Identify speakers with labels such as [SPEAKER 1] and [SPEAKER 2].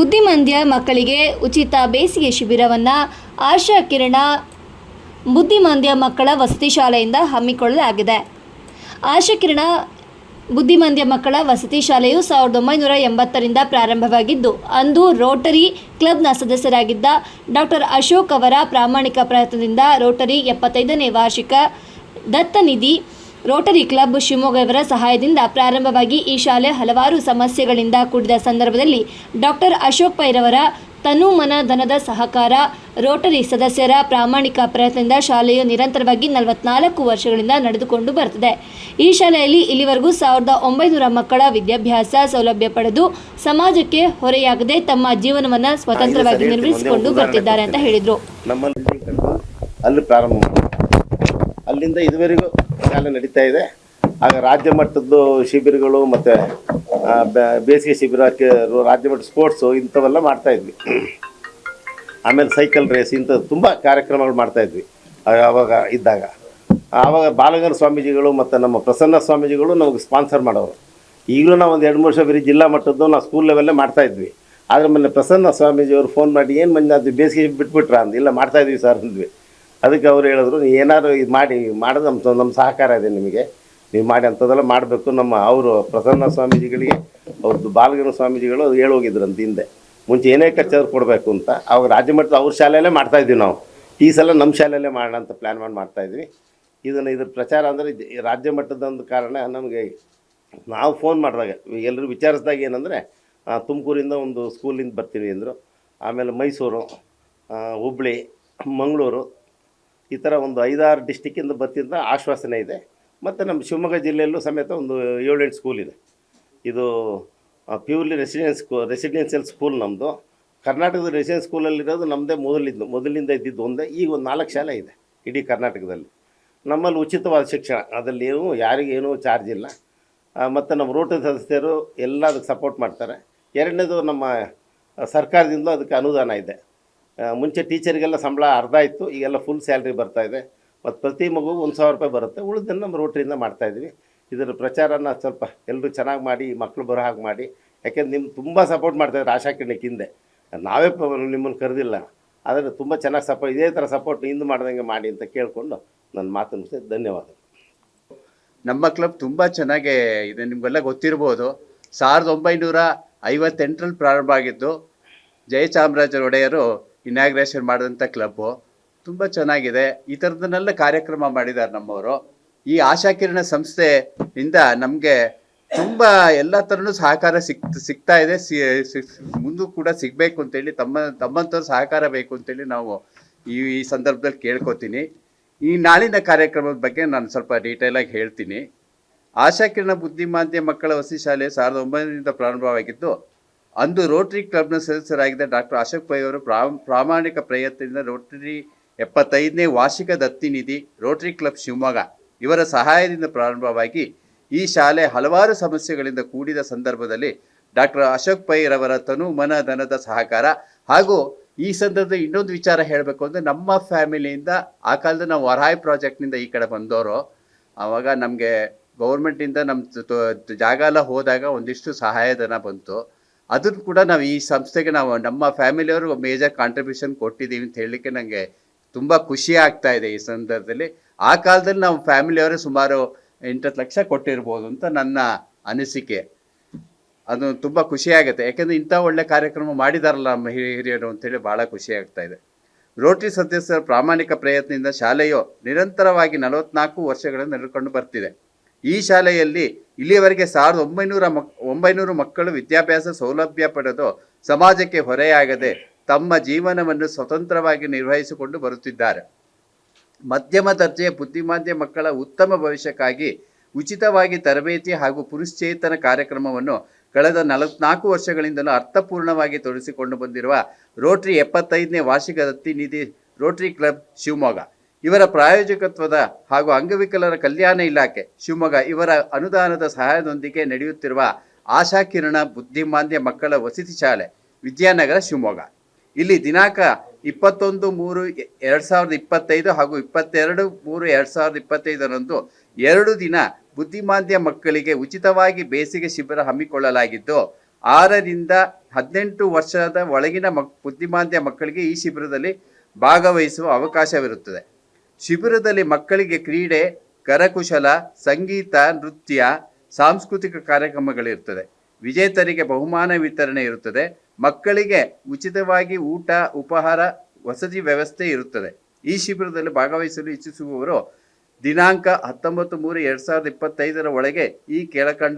[SPEAKER 1] ಬುದ್ಧಿಮಾಂದ್ಯ ಮಕ್ಕಳಿಗೆ ಉಚಿತ ಬೇಸಿಗೆ ಶಿಬಿರವನ್ನು ಆಶಾ ಕಿರಣ ಬುದ್ಧಿಮಂದ್ಯ ಮಕ್ಕಳ ವಸತಿ ಶಾಲೆಯಿಂದ ಹಮ್ಮಿಕೊಳ್ಳಲಾಗಿದೆ. ಆಶಾ ಕಿರಣ ಬುದ್ಧಿಮಂದ್ಯ ಮಕ್ಕಳ ವಸತಿ ಶಾಲೆಯು ಸಾವಿರದ ಒಂಬೈನೂರ ಎಂಬತ್ತರಿಂದ ಪ್ರಾರಂಭವಾಗಿದ್ದು, ಅಂದು ರೋಟರಿ ಕ್ಲಬ್ನ ಸದಸ್ಯರಾಗಿದ್ದ ಡಾಕ್ಟರ್ ಅಶೋಕ್ ಅವರ ಪ್ರಾಮಾಣಿಕ ಪ್ರಯತ್ನದಿಂದ ರೋಟರಿ ಎಪ್ಪತ್ತೈದನೇ ವಾರ್ಷಿಕ ದತ್ತನಿಧಿ ರೋಟರಿ ಕ್ಲಬ್ ಶಿವಮೊಗ್ಗವರ ಸಹಾಯದಿಂದ ಪ್ರಾರಂಭವಾಗಿ ಈ ಶಾಲೆ ಹಲವಾರು ಸಮಸ್ಯೆಗಳಿಂದ ಕೂಡಿದ ಸಂದರ್ಭದಲ್ಲಿ ಡಾಕ್ಟರ್ ಅಶೋಕ್ ಪೈರವರ ತನು ಮನ ಧನದ ಸಹಕಾರ ರೋಟರಿ ಸದಸ್ಯರ ಪ್ರಾಮಾಣಿಕ ಪ್ರಯತ್ನದಿಂದ ಶಾಲೆಯು ನಿರಂತರವಾಗಿ ನಲವತ್ನಾಲ್ಕು ವರ್ಷಗಳಿಂದ ನಡೆದುಕೊಂಡು ಬರುತ್ತದೆ. ಈ ಶಾಲೆಯಲ್ಲಿ ಇಲ್ಲಿವರೆಗೂ ಸಾವಿರದ ಒಂಬೈನೂರ ಮಕ್ಕಳ ವಿದ್ಯಾಭ್ಯಾಸ ಸೌಲಭ್ಯ ಪಡೆದು ಸಮಾಜಕ್ಕೆ ಹೊರೆಯಾಗದೆ ತಮ್ಮ ಜೀವನವನ್ನು ಸ್ವತಂತ್ರವಾಗಿ ನಿರ್ಮಿಸಿಕೊಂಡು ಬರ್ತಿದ್ದಾರೆ ಅಂತ ಹೇಳಿದರು.
[SPEAKER 2] ಅಲ್ಲಿ ಪ್ರಾರಂಭ ಅಲ್ಲಿಂದ ಇದುವರೆಗೂ ಶಾಲೆ ನಡೀತಾ ಇದೆ. ಆಗ ರಾಜ್ಯ ಮಟ್ಟದ್ದು ಶಿಬಿರಗಳು ಮತ್ತು ಬೇಸಿಗೆ ಶಿಬಿರ ರಾಜ್ಯ ಮಟ್ಟ ಸ್ಪೋರ್ಟ್ಸು ಇಂಥವೆಲ್ಲ ಮಾಡ್ತಾಯಿದ್ವಿ ಆಮೇಲೆ ಸೈಕಲ್ ರೇಸ್ ಇಂಥ ತುಂಬ ಕಾರ್ಯಕ್ರಮಗಳು ಮಾಡ್ತಾಯಿದ್ವಿ ಆವಾಗ ಇದ್ದಾಗ. ಆವಾಗ ಬಾಲಗರ ಸ್ವಾಮೀಜಿಗಳು ಮತ್ತು ನಮ್ಮ ಪ್ರಸನ್ನ ಸ್ವಾಮೀಜಿಗಳು ನಮಗೆ ಸ್ಪಾನ್ಸರ್ ಮಾಡೋರು. ಈಗಲೂ ನಾವು ಒಂದು ಎರಡು ಮೂರು ವರ್ಷ ಬರೀ ಜಿಲ್ಲಾ ಮಟ್ಟದ್ದು ನಾವು ಸ್ಕೂಲ್ ಲೆವೆಲ್ಲೇ ಮಾಡ್ತಾಯಿದ್ವಿ ಆದ್ರೆ ಮೊನ್ನೆ ಪ್ರಸನ್ನ ಸ್ವಾಮೀಜಿಯವರು ಫೋನ್ ಮಾಡಿ, ಏನು ಮಂದಿ ಅದು ಬೇಸಿಗೆ ಬಿಟ್ಬಿಟ್ರ? ಅಂದ, ಇಲ್ಲ ಮಾಡ್ತಾಯಿದ್ವಿ ಸರ್, ಅಂದ್ವಿ. ಅದಕ್ಕೆ ಅವ್ರು ಹೇಳಿದ್ರು ಏನಾದ್ರು ಇದು ಮಾಡಿ ಮಾಡೋದು ನಮ್ಮ ನಮ್ಮ ಸಹಕಾರ ಇದೆ ನಿಮಗೆ. ನೀವು ಮಾಡಿ ಅಂಥದ್ದೆಲ್ಲ ಮಾಡಬೇಕು. ನಮ್ಮ ಅವರು ಪ್ರಸನ್ನ ಸ್ವಾಮೀಜಿಗಳಿಗೆ, ಅವ್ರದ್ದು ಬಾಲಗಂಗರ ಸ್ವಾಮೀಜಿಗಳು ಅದು ಹೇಳಿ ಹೋಗಿದ್ರು ಅಂತ ಹಿಂದೆ. ಮುಂಚೆ ಏನೇ ಖರ್ಚಾದ್ರು ಕೊಡಬೇಕು ಅಂತ. ಅವಾಗ ರಾಜ್ಯ ಮಟ್ಟದ ಅವ್ರ ಶಾಲೆಯಲ್ಲೇ ಮಾಡ್ತಾ ಇದ್ವಿ ನಾವು. ಈ ಸಲ ನಮ್ಮ ಶಾಲೆಯಲ್ಲೇ ಮಾಡೋಣ ಅಂತ ಪ್ಲ್ಯಾನ್ ಮಾಡಿ ಮಾಡ್ತಾ ಇದ್ವಿ. ಇದನ್ನು, ಇದ್ರ ಪ್ರಚಾರ ಅಂದರೆ ರಾಜ್ಯ ಮಟ್ಟದ ಒಂದು ಕಾರಣ ನಮಗೆ, ನಾವು ಫೋನ್ ಮಾಡಿದಾಗ ಎಲ್ಲರೂ ವಿಚಾರಿಸಿದಾಗ ಏನಂದರೆ ತುಮಕೂರಿಂದ ಒಂದು ಸ್ಕೂಲಿಂದ ಬರ್ತೀವಿ ಅಂದರು. ಆಮೇಲೆ ಮೈಸೂರು ಹುಬ್ಳಿ, ಮಂಗಳೂರು ಈ ಥರ ಒಂದು ಐದಾರು ಡಿಸ್ಟಿಕ್ಕಿಂದ ಬರ್ತಿದ್ದ ಆಶ್ವಾಸನೆ ಇದೆ. ಮತ್ತು ನಮ್ಮ ಶಿವಮೊಗ್ಗ ಜಿಲ್ಲೆಯಲ್ಲೂ ಸಮೇತ ಒಂದು ಏಳೆಂಟು ಸ್ಕೂಲ್ ಇದೆ. ಇದು purely residence school residential school ನಮ್ಮದು ಕರ್ನಾಟಕದ ರೆಸಿಡೆನ್ಸ್ ಸ್ಕೂಲಲ್ಲಿರೋದು ನಮ್ಮದೇ ಮೊದಲಿದ್ದು ಮೊದಲಿಂದ ಇದ್ದಿದ್ದು ಒಂದೇ, ಈಗ ಒಂದು ನಾಲ್ಕು ಶಾಲೆ ಇದೆ ಇಡೀ ಕರ್ನಾಟಕದಲ್ಲಿ. ನಮ್ಮಲ್ಲಿ ಉಚಿತವಾದ ಶಿಕ್ಷಣ, ಅದರಲ್ಲಿ ಏನು ಯಾರಿಗೇನೂ ಚಾರ್ಜ್ ಇಲ್ಲ. ಮತ್ತು ನಮ್ಮ ರೋಟರಿ ಸದಸ್ಯರು ಎಲ್ಲ ಅದಕ್ಕೆ ಸಪೋರ್ಟ್ ಮಾಡ್ತಾರೆ. ಎರಡನೇದು ನಮ್ಮ ಸರ್ಕಾರದಿಂದ ಅದಕ್ಕೆ ಅನುದಾನ ಇದೆ. ಮುಂಚೆ ಟೀಚರಿಗೆಲ್ಲ ಸಂಬಳ ಅರ್ಧ ಇತ್ತು, ಈಗೆಲ್ಲ ಫುಲ್ ಸ್ಯಾಲ್ರಿ ಇದೆ. ಮತ್ತು ಪ್ರತಿ ಮಗು ಒಂದು ಸಾವಿರ ರೂಪಾಯಿ ಬರುತ್ತೆ. ಉಳಿದನ್ನು ನಮ್ಮ ರೋಟ್ರಿಯಿಂದ ಮಾಡ್ತಾಯಿದ್ವಿ ಇದರ ಪ್ರಚಾರನ ಸ್ವಲ್ಪ ಎಲ್ಲರೂ ಚೆನ್ನಾಗಿ ಮಾಡಿ ಮಕ್ಕಳು ಬರೋ ಹಾಗೆ ಮಾಡಿ. ಯಾಕೆಂದ್ರೆ ನಿಮ್ಗೆ ತುಂಬ ಸಪೋರ್ಟ್ ಮಾಡ್ತಾಯಿದ್ರು ಆಶಾ ಕಿರಣಕ್ಕೆ ಹಿಂದೆ. ನಾವೇ ನಿಮ್ಮನ್ನು ಕರೆದಿಲ್ಲ. ಆದರೆ ತುಂಬ ಚೆನ್ನಾಗಿ ಸಪೋರ್ಟ್ ಇದೇ ಥರ ಸಪೋರ್ಟ್ ಹಿಂದೆ ಮಾಡ್ದಂಗೆ ಮಾಡಿ ಅಂತ ಕೇಳಿಕೊಂಡು ನನ್ನ ಮಾತು ಮುಗಿಸ್ತೇನೆ ಧನ್ಯವಾದ
[SPEAKER 3] ನಮ್ಮ ಕ್ಲಬ್ ತುಂಬ ಚೆನ್ನಾಗಿ ಇದೆ. ನಿಮಗೆಲ್ಲ ಗೊತ್ತಿರ್ಬೋದು. ಸಾವಿರದ ಒಂಬೈನೂರ ಐವತ್ತೆಂಟರಲ್ಲಿ ಪ್ರಾರಂಭ ಆಗಿದ್ದು ಜಯಚಾಮರಾಜ ಒಡೆಯರು ಇನಾಗ್ರೇಷನ್ ಮಾಡಿದಂಥ ಕ್ಲಬ್ಬು ತುಂಬ ಚೆನ್ನಾಗಿದೆ. ಈ ಥರದನ್ನೆಲ್ಲ ಕಾರ್ಯಕ್ರಮ ಮಾಡಿದ್ದಾರೆ ನಮ್ಮವರು. ಈ ಆಶಾಕಿರಣ ಸಂಸ್ಥೆಯಿಂದ ನಮಗೆ ತುಂಬ ಎಲ್ಲ ಥರನೂ ಸಹಕಾರ ಸಿಕ್ ಸಿಗ್ತಾ ಇದೆ. ಸಿ ಮುಂದೂ ಕೂಡ ಸಿಗಬೇಕು ಅಂತೇಳಿ ತಮ್ಮ ತಮ್ಮಂಥವ್ರು ಸಹಕಾರ ಬೇಕು ಅಂತೇಳಿ ನಾವು ಈ ಈ ಸಂದರ್ಭದಲ್ಲಿ ಕೇಳ್ಕೊತೀನಿ. ಈ ನಾಳಿನ ಕಾರ್ಯಕ್ರಮದ ಬಗ್ಗೆ ನಾನು ಸ್ವಲ್ಪ ಡೀಟೇಲಾಗಿ ಹೇಳ್ತೀನಿ. ಆಶಾಕಿರಣ ಬುದ್ಧಿಮಾಂದ್ಯ ಮಕ್ಕಳ ವಸತಿ ಶಾಲೆ ಸಾವಿರದ ಒಂಬೈನೂರಿಂದ ಪ್ರಾರಂಭವಾಗಿದ್ದು ಅಂದು ರೋಟರಿ ಕ್ಲಬ್ನ ಸದಸ್ಯರಾಗಿದ್ದ ಡಾಕ್ಟರ್ ಅಶೋಕ್ ಪೈ ಅವರು ಪ್ರಾಮ್, ಪ್ರಾಮಾಣಿಕ ಪ್ರಯತ್ನದಿಂದ ರೋಟರಿ ಎಪ್ಪತ್ತೈದನೇ ವಾರ್ಷಿಕ ದತ್ತಿ ನಿಧಿ ರೋಟರಿ ಕ್ಲಬ್ ಶಿವಮೊಗ್ಗ. ಇವರ ಸಹಾಯದಿಂದ ಪ್ರಾರಂಭವಾಗಿ ಈ ಶಾಲೆ ಹಲವಾರು ಸಮಸ್ಯೆಗಳಿಂದ ಕೂಡಿದ ಸಂದರ್ಭದಲ್ಲಿ ಡಾಕ್ಟರ್ ಅಶೋಕ್ ಪೈ ರವರ ತನು ಮನ ಧನದ ಸಹಕಾರ ಹಾಗೂ ಈ ಸಂದರ್ಭದಲ್ಲಿ ಇನ್ನೊಂದು ವಿಚಾರ ಹೇಳಬೇಕು ಅಂದರೆ ನಮ್ಮ ಫ್ಯಾಮಿಲಿಯಿಂದ ಆ ಕಾಲದ ನಾವು ವರಾಯ್ ಪ್ರಾಜೆಕ್ಟ್ನಿಂದ ಈ ಕಡೆ ಬಂದವರು. ಆವಾಗ ನಮಗೆ ಗೌರ್ಮೆಂಟಿಂದ ನಮ್ಮ ಜಾಗ ಎಲ್ಲ ಹೋದಾಗ ಒಂದಿಷ್ಟು ಸಹಾಯಧನ ಬಂತು. ಅದನ್ನು ಕೂಡ ನಾವು ಈ ಸಂಸ್ಥೆಗೆ ನಾವು ನಮ್ಮ ಫ್ಯಾಮಿಲಿಯವರು ಮೇಜರ್ ಕಾಂಟ್ರಿಬ್ಯೂಷನ್ ಕೊಟ್ಟಿದ್ದೀವಿ ಅಂತ ಹೇಳಲಿಕ್ಕೆ ನನಗೆ ತುಂಬ ಖುಷಿ ಆಗ್ತಾ ಇದೆ ಈ ಸಂದರ್ಭದಲ್ಲಿ. ಆ ಕಾಲದಲ್ಲಿ ನಾವು ಫ್ಯಾಮಿಲಿಯವರು ಸುಮಾರು ಎಂಟತ್ತು ಲಕ್ಷ ಕೊಟ್ಟಿರ್ಬೋದು ಅಂತ ನನ್ನ ಅನಿಸಿಕೆ. ಅದು ತುಂಬ ಖುಷಿಯಾಗುತ್ತೆ ಯಾಕೆಂದರೆ ಇಂಥ ಒಳ್ಳೆ ಕಾರ್ಯಕ್ರಮ ಮಾಡಿದಾರಲ್ಲ ನಮ್ಮ ಹಿರಿಯ ಹಿರಿಯರು ಅಂತೇಳಿ ಭಾಳ ಖುಷಿ ಆಗ್ತಾ ಇದೆ. ರೋಟರಿ ಸದಸ್ಯರ ಪ್ರಾಮಾಣಿಕ ಪ್ರಯತ್ನದಿಂದ ಶಾಲೆಯು ನಿರಂತರವಾಗಿ ನಲವತ್ನಾಲ್ಕು ವರ್ಷಗಳನ್ನು ನಡೆದುಕೊಂಡು ಬರ್ತಿದೆ. ಈ ಶಾಲೆಯಲ್ಲಿ ಇಲ್ಲಿಯವರೆಗೆ ಸಾವಿರದ ಒಂಬೈನೂರ ಮಕ್, ಒಂಬೈನೂರು ಮಕ್ಕಳು ವಿದ್ಯಾಭ್ಯಾಸ ಸೌಲಭ್ಯ ಪಡೆದು ಸಮಾಜಕ್ಕೆ ಹೊರೆಯಾಗದೆ ತಮ್ಮ ಜೀವನವನ್ನು ಸ್ವತಂತ್ರವಾಗಿ ನಿರ್ವಹಿಸಿಕೊಂಡು ಬರುತ್ತಿದ್ದಾರೆ. ಮಧ್ಯಮ ದರ್ಜೆಯ ಬುದ್ಧಿಮಾಂದ್ಯ ಮಕ್ಕಳ ಉತ್ತಮ ಭವಿಷ್ಯಕ್ಕಾಗಿ ಉಚಿತವಾಗಿ ತರಬೇತಿ ಹಾಗೂ ಪುರುಶ್ಚೇತನ ಕಾರ್ಯಕ್ರಮವನ್ನು ಕಳೆದ ನಲವತ್ನಾಲ್ಕು ವರ್ಷಗಳಿಂದಲೂ ಅರ್ಥಪೂರ್ಣವಾಗಿ ತೊಡಗಿಸಿಕೊಂಡು ಬಂದಿರುವ ರೋಟರಿ ಎಪ್ಪತ್ತೈದನೇ ವಾರ್ಷಿಕ ದತ್ತಿ ನಿಧಿ ರೋಟರಿ ಕ್ಲಬ್ ಶಿವಮೊಗ್ಗ. ಇವರ ಪ್ರಾಯೋಜಕತ್ವದ ಹಾಗೂ ಅಂಗವಿಕಲರ ಕಲ್ಯಾಣ ಇಲಾಖೆ, ಶಿವಮೊಗ್ಗ, ಇವರ ಅನುದಾನದ ಸಹಾಯದೊಂದಿಗೆ ನಡೆಯುತ್ತಿರುವ ಆಶಾ ಕಿರಣ ಬುದ್ಧಿಮಾಂದ್ಯ ಮಕ್ಕಳ ವಸತಿ ಶಾಲೆ, ವಿದ್ಯಾನಗರ, ಶಿವಮೊಗ್ಗ. ಇಲ್ಲಿ ದಿನಾಂಕ ಇಪ್ಪತ್ತೊಂದು ಮೂರು ಎರಡು ಸಾವಿರದ ಇಪ್ಪತ್ತೈದು ಹಾಗೂ ಇಪ್ಪತ್ತೆರಡು ಮೂರು ಎರಡು ಸಾವಿರದ ಇಪ್ಪತ್ತೈದರಂದು ಎರಡು ದಿನ ಬುದ್ಧಿಮಾಂದ್ಯ ಮಕ್ಕಳಿಗೆ ಉಚಿತವಾಗಿ ಬೇಸಿಗೆ ಶಿಬಿರ ಹಮ್ಮಿಕೊಳ್ಳಲಾಗಿದ್ದು, ಆರರಿಂದ ಹದಿನೆಂಟು ವರ್ಷದ ಒಳಗಿನ ಮಕ್, ಬುದ್ಧಿಮಾಂದ್ಯ ಮಕ್ಕಳಿಗೆ ಈ ಶಿಬಿರದಲ್ಲಿ ಭಾಗವಹಿಸುವ ಅವಕಾಶವಿರುತ್ತದೆ. ಶಿಬಿರದಲ್ಲಿ ಮಕ್ಕಳಿಗೆ ಕ್ರೀಡೆ, ಕರಕುಶಲ, ಸಂಗೀತ, ನೃತ್ಯ, ಸಾಂಸ್ಕೃತಿಕ ಕಾರ್ಯಕ್ರಮಗಳಿರುತ್ತದೆ. ವಿಜೇತರಿಗೆ ಬಹುಮಾನ ವಿತರಣೆ ಇರುತ್ತದೆ. ಮಕ್ಕಳಿಗೆ ಉಚಿತವಾಗಿ ಊಟ, ಉಪಹಾರ, ವಸತಿ ವ್ಯವಸ್ಥೆ ಇರುತ್ತದೆ. ಈ ಶಿಬಿರದಲ್ಲಿ ಭಾಗವಹಿಸಲು ಇಚ್ಛಿಸುವವರು ದಿನಾಂಕ ಹತ್ತೊಂಬತ್ತು ಮೂರು ಎರಡು ಸಾವಿರದ ಇಪ್ಪತ್ತೈದರ ಒಳಗೆ ಈ ಕೆಳಕಂಡ